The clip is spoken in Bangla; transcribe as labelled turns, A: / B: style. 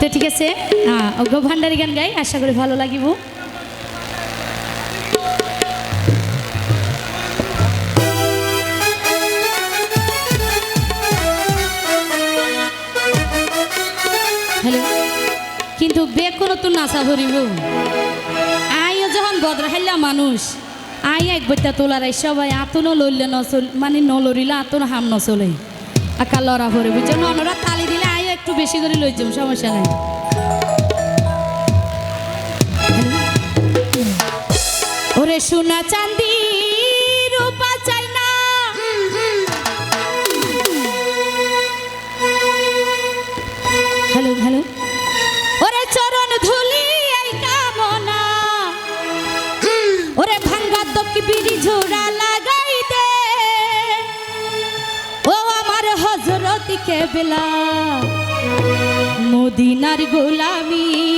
A: তো ঠিক আছে অজ্ঞ ভান্ডারি গান গাই, আশা করি ভালো লাগিব। কিন্তু বেকনো তো নাচা ভরিব আইও যখন বদরা হাইলা মানুষ, আই এক বইতা তোলারাই সবাই আতনো লইলে নচল মানে নলরিলে আতনো হাম নচলে। আকা লড়া ভরে বুঝছ ননরা তালি দিলে একটু বেশি করে লই যাম সমস্যা নাই। ওরে সোনা চান্দি রূপা চাই না। Hello hello. ওরে চরণ ধুলি, এই কামনা। ওরে ভাঙ্গা দকি বিড়ি ঝোড়া লাগাই দে। ও আমার হজরত কেবলা। মদিনার গোলামি